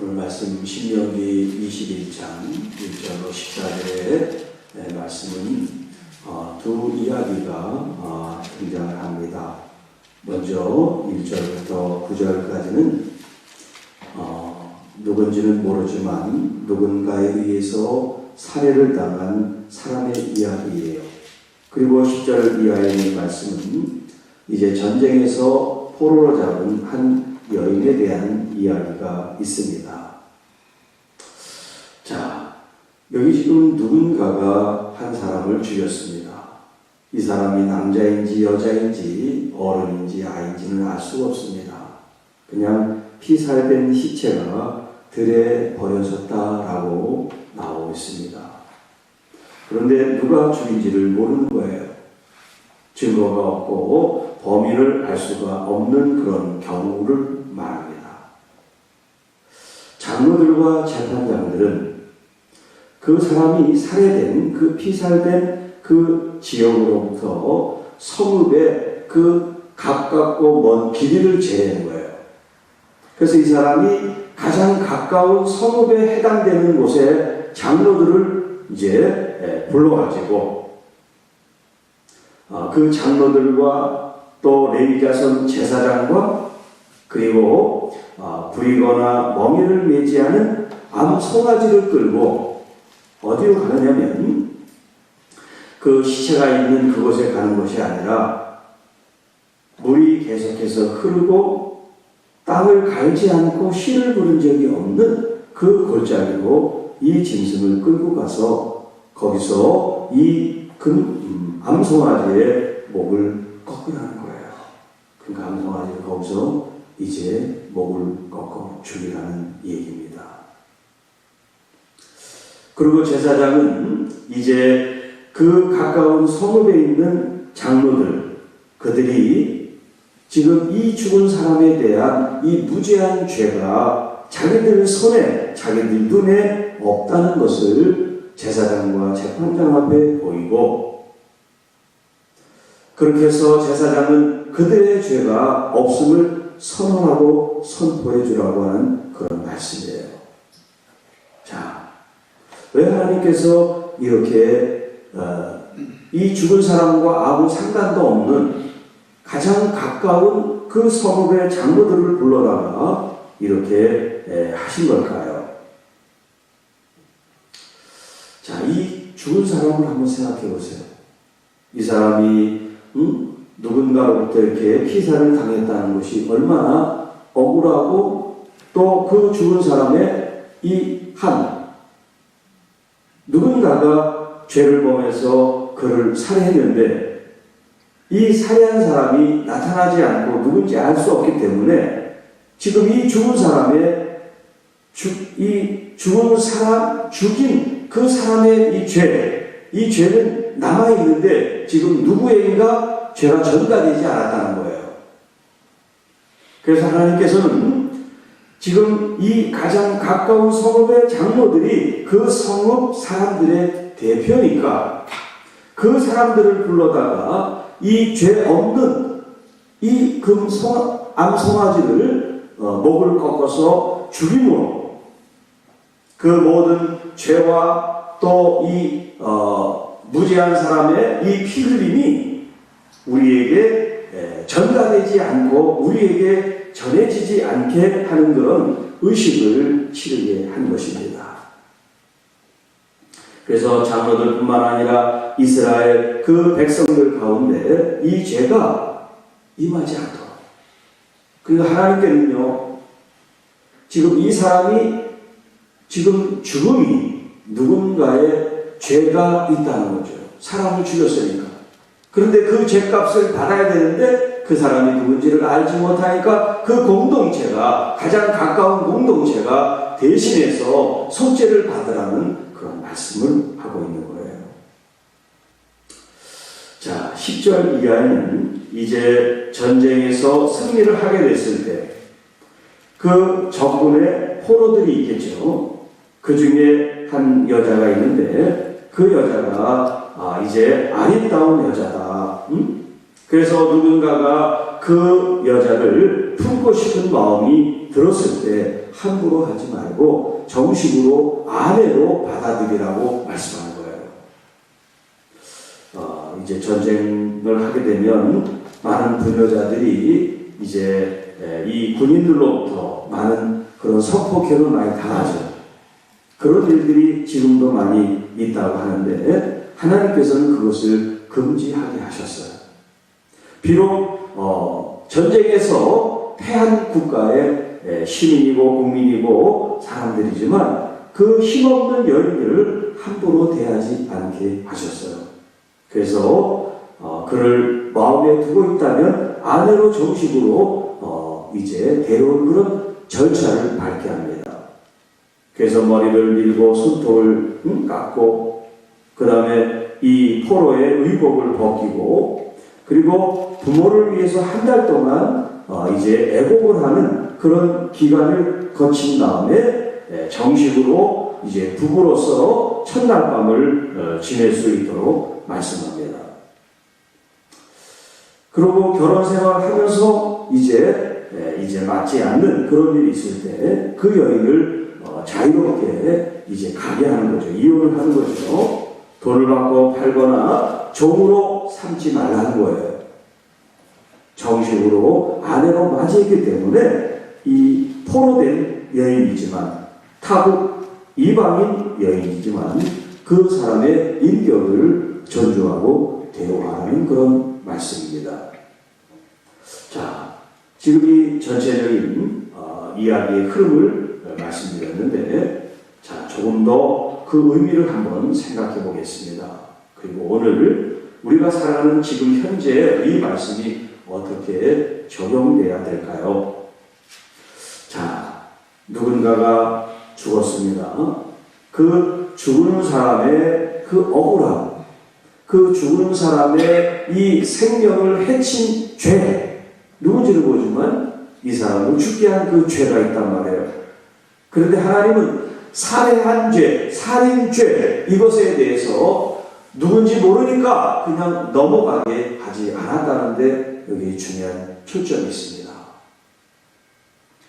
오늘 말씀 신명기 21장 1절로 14절의 말씀은 어, 두 이야기가 어, 등장을 합니다. 먼저 1절부터 9절까지는 어, 누군지는 모르지만 누군가에 의해서 살해를 당한 사람의 이야기예요. 그리고 10절 이하에 있는 말씀은 이제 전쟁에서 포로로 잡은 한 여인에 대한 이야기가 있습니다. 자, 여기 지금 누군가가 한 사람을 죽였습니다. 이 사람이 남자인지 여자인지 어른인지 아이인지는 알 수가 없습니다. 그냥 피살된 시체가 들에 버려졌다라고 나오고 있습니다. 그런데 누가 죽인지를 모르는 거예요. 증거가 없고 범인을 알 수가 없는 그런 경우를 말합니다. 장로들과 재판장들은 그 사람이 살해된 그 피살된 그 지역으로부터 성읍에 그 가깝고 먼 길이를 재는 거예요. 그래서 이 사람이 가장 가까운 성읍에 해당되는 곳에 장로들을 이제 불러가지고 어, 그 장로들과 또 레위자손 제사장과 그리고 어, 부리거나 멍에를 매지 않은 암 송아지를 끌고 어디로 가느냐면 그 시체가 있는 그곳에 가는 것이 아니라 물이 계속해서 흐르고 땅을 갈지 않고 씨를 부른 적이 없는 그 골짜기로 이 짐승을 끌고 가서 거기서 이 금 암송아지의 목을 꺾으라는 거 그러니까 암송아지가 거기서 이제 목을 꺾어 죽이라는 얘기입니다. 그리고 제사장은 이제 그 가까운 성읍에 있는 장로들, 그들이 지금 이 죽은 사람에 대한 이 무죄한 죄가 자기들 손에, 자기들 눈에 없다는 것을 제사장과 재판장 앞에 보이고, 그렇게 해서 제사장은 그들의 죄가 없음을 선언하고 선포해 주라고 하는 그런 말씀이에요. 자, 왜 하나님께서 이렇게 어, 이 죽은 사람과 아무 상관도 없는 가장 가까운 그 성읍의 장로들을 불러다가 이렇게 에, 하신 걸까요? 자, 이 죽은 사람을 한번 생각해 보세요. 이 사람이 음? 누군가로부터 이렇게 피살을 당했다는 것이 얼마나 억울하고 또 그 죽은 사람의 이 한 누군가가 죄를 범해서 그를 살해했는데 이 살해한 사람이 나타나지 않고 누군지 알 수 없기 때문에 지금 이 죽은 사람의 주, 이 죽은 사람 죽인 그 사람의 이 죄, 이 죄는 남아 있는데 지금 누구에게가 죄가 전가되지 않았다는 거예요. 그래서 하나님께서는 지금 이 가장 가까운 성읍의 장로들이 그 성읍 사람들의 대표니까 그 사람들을 불러다가 이 죄 없는 이금 암송아지를 어, 목을 꺾어서 죽임으로 그 모든 죄와 또이 어, 무죄한 사람의 이 피 흘림이 우리에게 전가되지 않고 우리에게 전해지지 않게 하는 그런 의식을 치르게 한 것입니다. 그래서 장로들뿐만 아니라 이스라엘 그 백성들 가운데 이 죄가 임하지 않도록. 그러니까 하나님께는요, 지금 이 사람이 지금 죽음이 누군가의 죄가 있다는 거죠. 사람을 죽였으니까. 그런데 그 죄값을 받아야 되는데 그 사람이 누군지를 알지 못하니까 그 공동체가 가장 가까운 공동체가 대신해서 속죄를 받으라는 그런 말씀을 하고 있는 거예요. 자, 10절 이하에는 이제 전쟁에서 승리를 하게 됐을 때 그 적군의 포로들이 있겠죠. 그 중에 한 여자가 있는데 그 여자가 아, 이제 아리따운 여자다. 음? 그래서 누군가가 그 여자를 품고 싶은 마음이 들었을 때 함부로 하지 말고 정식으로 아내로 받아들이라고 말씀하는 거예요. 어, 이제 전쟁을 하게 되면 많은 부녀자들이 이제 에, 이 군인들로부터 많은 그런 성폭행을 많이 당하죠. 그런 일들이 지금도 많이 있다고 하는데 하나님께서는 그것을 금지하게 하셨어요. 비록 어, 전쟁에서 패한 국가의 에, 시민이고 국민이고 사람들이지만 그 힘없는 여인들을 함부로 대하지 않게 하셨어요. 그래서 어, 그를 마음에 두고 있다면 아내로 정식으로 어, 이제 데려온 그런 절차를 밟게 합니다. 그래서 머리를 밀고 손톱을 음, 깎고 그 다음에 이 포로의 의복을 벗기고 그리고 부모를 위해서 한 달 동안 어, 이제 애곡을 하는 그런 기간을 거친 다음에 에, 정식으로 이제 부부로서 첫날 밤을 어, 지낼 수 있도록 말씀합니다. 그리고 결혼 생활을 하면서 이제 에, 이제 맞지 않는 그런 일이 있을 때 그 여인을 어, 자유롭게 이제 가게 하는 거죠. 이혼을 하는 거죠. 돈을 받고 팔거나 종으로 삼지 말라는 거예요. 정식으로 아내로 맞이했기 때문에 이 포로된 여인이지만 타국 이방인 여인이지만 그 사람의 인격을 존중하고 대우하는 그런 말씀입니다. 자, 지금 이 전체적인 어, 이야기의 흐름을 어, 말씀드 렸는데, 자, 조금 더 그 의미를 한번 생각해 보겠습니다. 그리고 오늘 우리가 살아가는 지금 현재 이 말씀이 어떻게 적용돼야 될까요? 자, 누군가가 죽었습니다. 그 죽은 사람의 그 억울함, 그 죽은 사람의 이 생명을 해친 죄, 누군지를 모르지만 이 사람을 죽게 한 그 죄가 있단 말이에요. 그런데 하나님은 살해한 죄, 살인죄, 이것에 대해서 누군지 모르니까 그냥 넘어가게 하지 않았다는데 여기 중요한 초점이 있습니다.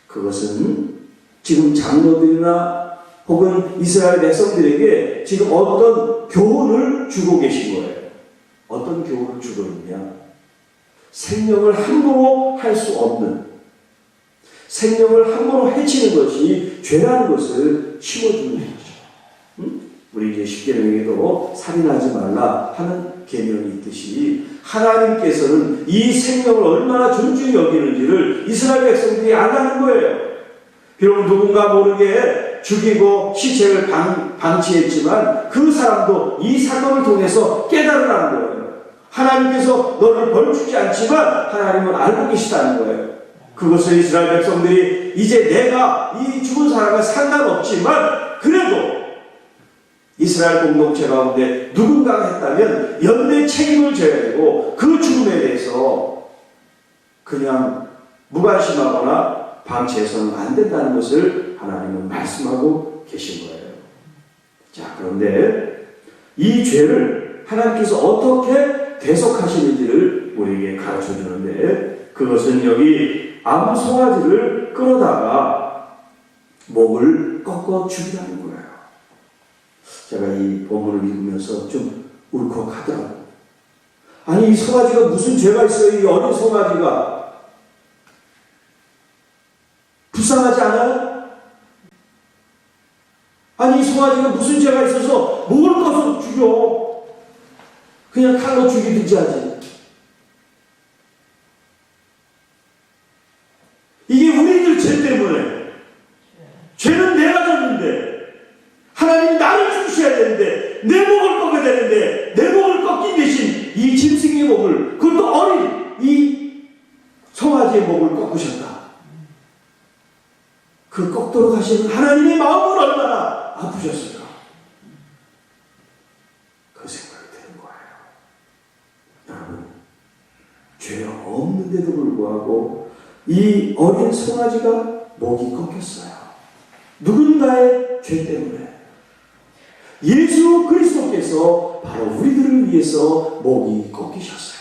그것은 지금 장로들이나 혹은 이스라엘 백성들에게 지금 어떤 교훈을 주고 계신 거예요. 어떤 교훈을 주고 있냐? 생명을 함부로 할 수 없는 생명을 함부로 해치는 것이 죄라는 것을 심어주는 거죠. 응? 우리 이제 십계명에도 살인하지 말라 하는 계명이 있듯이 하나님께서는 이 생명을 얼마나 존중히 여기는지를 이스라엘 백성들이 안다는 거예요. 비록 누군가 모르게 죽이고 시체를 방, 방치했지만 그 사람도 이 사건을 통해서 깨달으라는 거예요. 하나님께서 너를 벌주지 않지만 하나님은 알고 계시다는 거예요. 그것을 이스라엘 백성들이 이제 내가 이 죽은 사람과 상관없지만 그래도 이스라엘 공동체 가운데 누군가가 했다면 연대 책임을 져야 되고 그 죽음에 대해서 그냥 무관심하거나 방치해서는 안 된다는 것을 하나님은 말씀하고 계신 거예요. 자, 그런데 이 죄를 하나님께서 어떻게 대속하시는지를 우리에게 가르쳐 주는데 그것은 여기 아무 송아지를 끌어다가 목을 꺾어 죽이라는 거예요. 제가 이 본문을 읽으면서 좀 울컥하더라고요. 아니, 이 송아지가 무슨 죄가 있어요? 이 어린 송아지가. 불쌍하지 않아요? 아니, 이 송아지가 무슨 죄가 있어서 목을 꺼서 죽여? 그냥 칼로 죽이든지 하지. 이게 우리들 죄 때문에. 죄는 내가 졌는데, 하나님 죽으셔야 되는데, 내 목을 꺾어야 되는데, 내 목을 꺾인 대신 이 짐승의 목을, 그것도 어린 이 송아지의 목을 꺾으셨다. 그 꺾도록 하시는 하나님의 마음은 얼마나 아프셨을까? 그 생각이 드는 거예요. 여러분, 죄 없는데도 불구하고 이 어린 송아지가 목이 꺾였어요. 누군가의 죄 때문에. 예수 그리스도께서 바로 우리들을 위해서 목이 꺾이셨어요.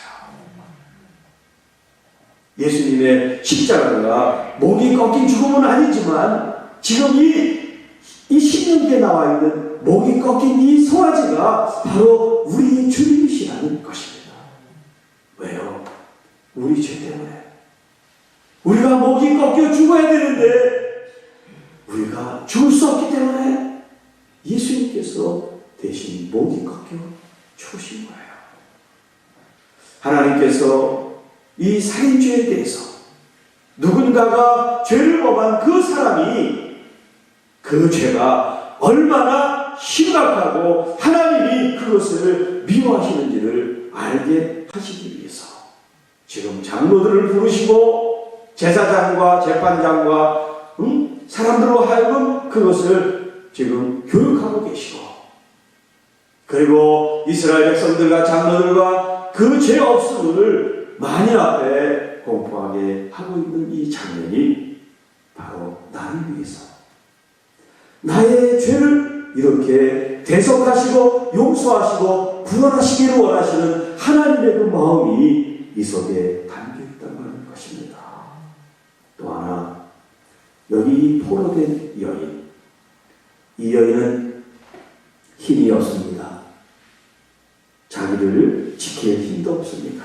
예수님의 십자가가 목이 꺾인 죽음은 아니지만 지금 이, 이 신명기에 나와 있는 목이 꺾인 이 송아지가 바로 우리 주님이시라는 것입니다. 왜요? 우리 죄 때문에. 우리가 목이 꺾여 죽어야 되는데 우리가 죽을 수 없기 때문에 예수님께서 대신 목이 꺾여 죽으신 거예요. 하나님께서 이 살인죄에 대해서 누군가가 죄를 범한 그 사람이 그 죄가 얼마나 심각하고 하나님이 그것을 미워하시는지를 알게 하시기 위해서 지금 장로들을 부르시고 제사장과 재판장과 음? 사람들로 하여금 그것을 지금 교육하고 계시고 그리고 이스라엘 백성들과 장로들과 그 죄 없음을 만일 앞에 공포하게 하고 있는 이 장면이 바로 나를 위해서 나의 죄를 이렇게 대속하시고 용서하시고 구원하시기를 원하시는 하나님의 그 마음이 이 속에 담겨 있다는 것입니다. 또 하나 여기 포로된 여인 이 여인은 힘이 없습니다. 자기를 지킬 힘도 없습니다.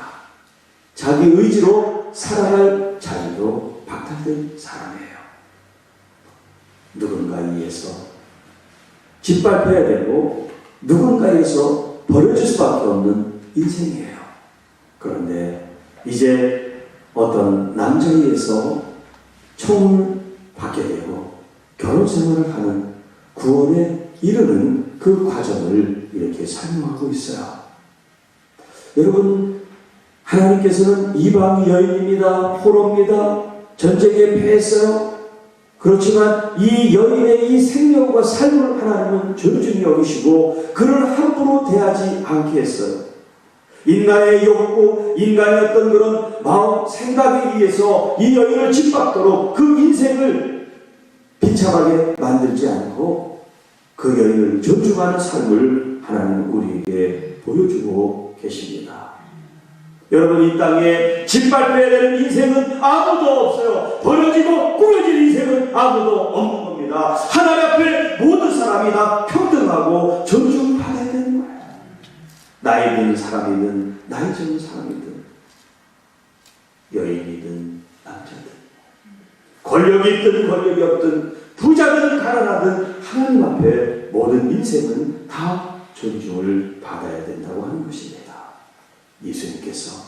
자기 의지로 살아갈 자유도 박탈된 사람이에요. 누군가에서 짓밟혀야 되고 누군가에서 버려질 수밖에 없는 인생이에요. 그런데 이제 어떤 남자에서 총을 받게 되고 결혼 생활을 하는 구원에 이르는 그 과정을 이렇게 설명하고 있어요. 여러분, 하나님께서는 이방 여인입니다. 포로입니다. 전쟁에 패했어요. 그렇지만 이 여인의 이 생명과 삶을 하나님은 존중히 여기시고 그를 함부로 대하지 않게 했어요. 인간의 욕구, 인간의 어떤 그런 마음, 생각에 의해서 이 여인을 짓밟도록 그 인생을 비참하게 만들지 않고 그 여인을 존중하는 삶을 하나님 우리에게 보여주고 계십니다. 여러분 이 땅에 짓밟혀야 되는 인생은 아무도 없어요. 버려지고 꾸려질 인생은 아무도 없는 겁니다. 하나님 앞에 모든 사람이 다 평등하고 존중받아야 되는 거예요. 나이 든 사람이든 나이 적은 사람이든 여인이든 남자든 권력이 있든 권력이 없든 부자든 가난하든 하나님 앞에 모든 인생은 다 존중을 받아야 된다고 하는 것입니다. 예수님께서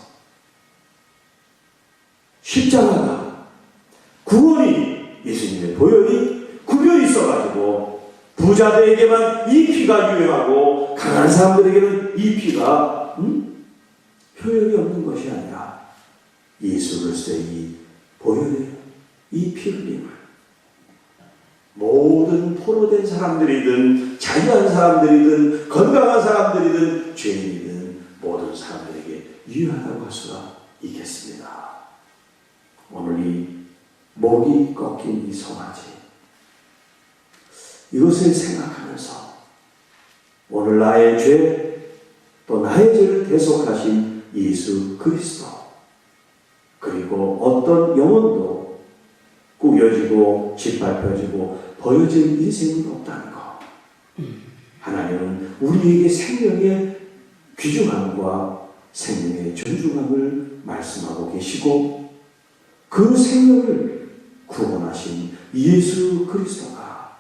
십자가가 구원이 예수님의 보혈이 구별이 있어가지고 부자들에게만 이 피가 유효하고 강한 사람들에게는 이 피가 음? 효력이 없는 것이 아니라 예수 그리스도의 이 보혈의 이 피 흘림을 모든 포로된 사람들이든 자유한 사람들이든 건강한 사람들이든 죄인이든 모든 사람들에게 유효하다고 할 수가 있겠습니다. 오늘 이 목이 꺾인 이 송아지 이것을 생각하면서 오늘 나의 죄 또 나의 죄를 대속하신 예수 그리스도 그리고 어떤 영혼도 꾸겨지고 짓밟혀지고 버려질 인생은 없다는 것 하나님은 우리에게 생명의 귀중함과 생명의 존중함을 말씀하고 계시고 그 생명을 구원하신 예수 그리스도가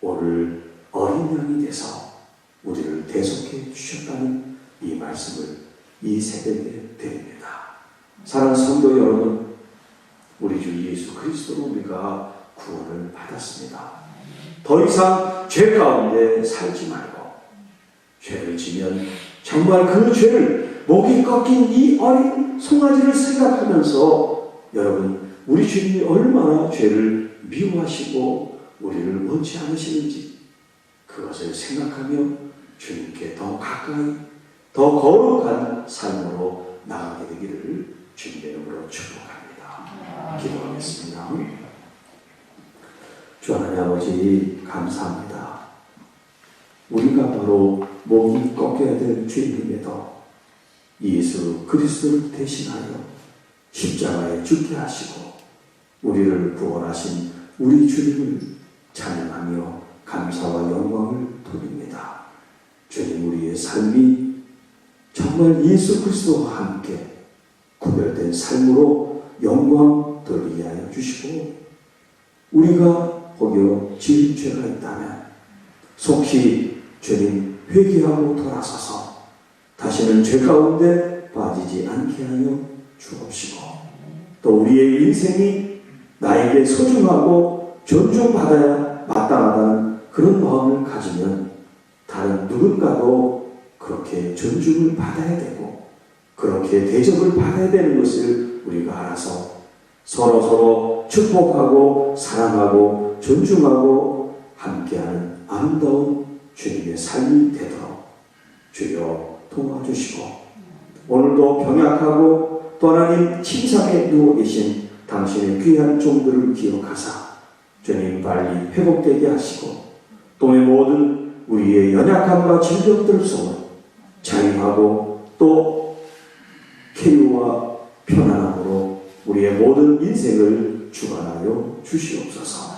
오늘 어린 양이 돼서 우리를 대속해 주셨다는 이 말씀을 이 새벽에 드립니다. 사랑하는 성도 여러분, 우리 주 예수 그리스도로 우리가 구원을 받았습니다. 더 이상 죄 가운데 살지 말고 죄를 지면 정말 그 죄를 목이 꺾인 이 어린 송아지를 생각하면서 여러분 우리 주님이 얼마나 죄를 미워하시고 우리를 원치 않으시는지 그것을 생각하며 주님께 더 가까이 더 거룩한 삶으로 나가게 되기를 주님의 이름으로 축복합니다. 기도하겠습니다. 주 하나님 아버지 감사합니다. 우리가 바로 목이 꺾여야 될 죄인임에도 예수 그리스도를 대신하여 십자가에 죽게 하시고 우리를 구원하신 우리 주님을 찬양하며 감사와 영광을 돌립니다. 주님 우리의 삶이 정말 예수 그리스도와 함께 구별된 삶으로 영광 돌리게 하여 주시고 우리가 혹여 지은 죄가 있다면 속히 주님 회개하고 돌아서서 다시는 죄 가운데 빠지지 않게 하여 주옵시고 또 우리의 인생이 나에게 소중하고 존중받아야 마땅하다는 그런 마음을 가지면 다른 누군가도 그렇게 존중을 받아야 되고 그렇게 대접을 받아야 되는 것을 우리가 알아서 서로 서로 축복하고 사랑하고 존중하고 함께하는 아름다운 주님의 삶이 되도록 주여 도와주시고 오늘도 병약하고 또 하나님 침상에 누워 계신 당신의 귀한 종들을 기억하사 주님 빨리 회복되게 하시고 또의 모든 우리의 연약함과 질병들 속을 자유하고 또 쾌유와 편안함으로 우리의 모든 인생을 주관하여 주시옵소서.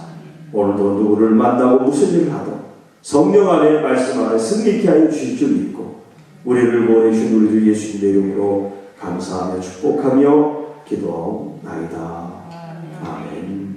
오늘도 누구를 만나고 무슨 일을 하든 성령 안에 말씀 안에 승리케 하여 주실 줄 믿고 우리를 보내신 우리 주 예수님의 이름으로 감사하며 축복하며 기도하옵나이다. 아멘.